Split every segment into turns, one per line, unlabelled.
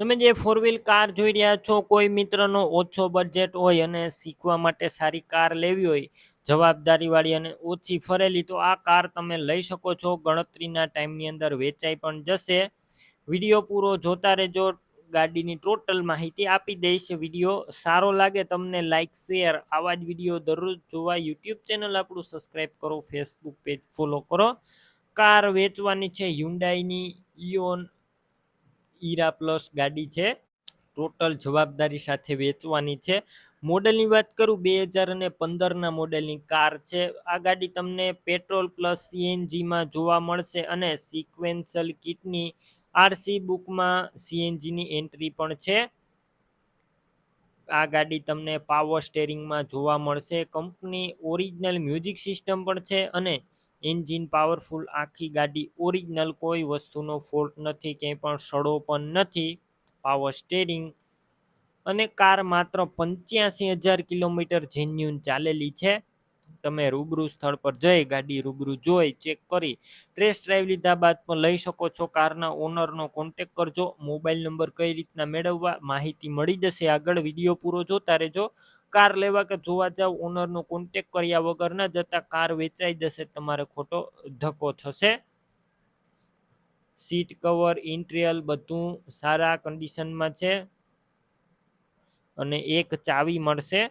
તમે જે four wheel car જોઈ રહ્યા છો, કોઈ મિત્રનો ઓછો બજેટ હોય અને શીખવા માટે સારી કાર લેવી હોય, જવાબદારીવાળી અને ઓછી ફરેલી, તો આ કાર તમે લઈ શકો છો. ગણતરીના ટાઈમની અંદર વેચાઈ પણ જશે. વીડિયો પૂરો જોતા રહેજો. ગાડીની ટોટલ માહિતી આપી દઈશ. વીડિયો સારો લાગે તમને લાઇક શેર આવા જ વીડિયો દરરોજ જોવા યુટ્યુબ ચેનલ આપણું સબસ્ક્રાઈબ કરો ફેસબુક પેજ ફોલો કરો. કાર વેચવાની છે હ્યુન્ડાઈની ઇયોન ઈરા પ્લસ ગાડી છે. ટોટલ જવાબદારી સાથે વેચવાની છે. મોડલની વાત કરું, બે હજાર અને પંદરના મોડલની કાર છે. આ ગાડી તમને પેટ્રોલ પ્લસ સીએનજીમાં જોવા મળશે અને સિક્વેન્સલ કિટની આરસી બુકમાં સીએનજીની એન્ટ્રી પણ છે. આ ગાડી તમને પાવર સ્ટેરિંગમાં જોવા મળશે. કંપની ઓરિજિનલ મ્યુઝિક સિસ્ટમ પણ છે અને એન્જિન પાવરફુલ, આખી ગાડી ઓરિજિનલ, કોઈ વસ્તુનો ફોલ્ટ નથી, ક્યાંય પણ સડો પણ નથી, પાવર સ્ટેરિંગ અને કાર માત્ર પંચ્યાસી હજાર કિલોમીટર જેન્યુન ચાલેલી છે. તમે રૂબરૂ સ્થળ પર જઈ ગાડી રૂબરૂ જોઈ, ચેક કરી ટેસ્ટ ડ્રાઈવ લીધા બાદ પણ લઈ શકો છો. કારના ઓનરનો કોન્ટેક કરજો. મોબાઈલ નંબર કઈ રીતના મેળવવા માહિતી મળી જશે. આગળ વીડિયો પૂરો જોતા રહેજો. કાર લેવા કે જોવા જાવ ઓનરનો કોન્ટેક કર્યા વગર ન જતા કાર વેચાઈ જશે. તમારે ખોટો ધક્કો થશે. સીટ કવર, ઇન્ટ્રિયલ બધું સારા કન્ડિશનમાં છે. અને એક ચાવી મળશે.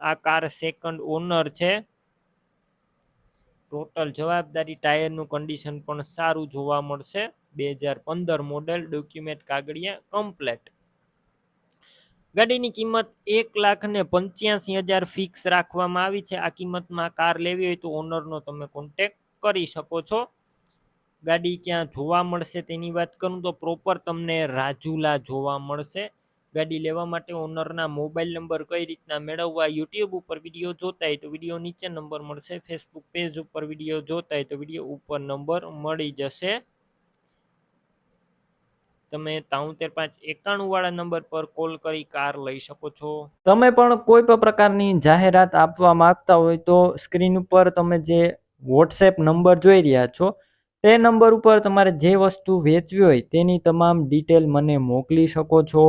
આ કાર સેકન્ડ ઓનર છે. ટોટલ જવાબદારી ટાયરનું કન્ડિશન પણ સારું જોવા મળશે. બે હજાર પંદર મોડેલ ડોક્યુમેન્ટ કાગળિયા કમ્પ્લેટ ગાડીની કિંમત એક લાખ ને પંચ્યાસી હજાર ફિક્સ રાખવામાં આવી છે. આ કિંમતમાં કાર લેવી હોય તો ઓનરનો તમે કોન્ટેક કરી શકો છો. ગાડી ક્યાં જોવા મળશે તેની વાત કરું તો પ્રોપર તમને રાજુલા જોવા મળશે. ગાડી લેવા માટે ઓનરના મોબાઈલ નંબર કઈ રીતના મેળવવા યુટ્યુબ ઉપર વીડિયો જોતા હોય તો વીડિયો નીચે નંબર મળશે ફેસબુક પેજ ઉપર વીડિયો જોતા હોય તો વીડિયો ઉપર નંબર મળી જશે. તમે તાઉતેર પાંચ એકાણું વાળા નંબર પર કોલ કરી કાર લઈ શકો છો.
તમે પણ કોઈ પણ પ્રકારની જાહેરાત આપવા માંગતા હોય તો સ્ક્રીન ઉપર તમે જે વોટ્સએપ નંબર જોઈ રહ્યા છો, તે નંબર ઉપર તમારે જે વસ્તુ વેચવી હોય તેની તમામ ડિટેલ મને મોકલી શકો છો.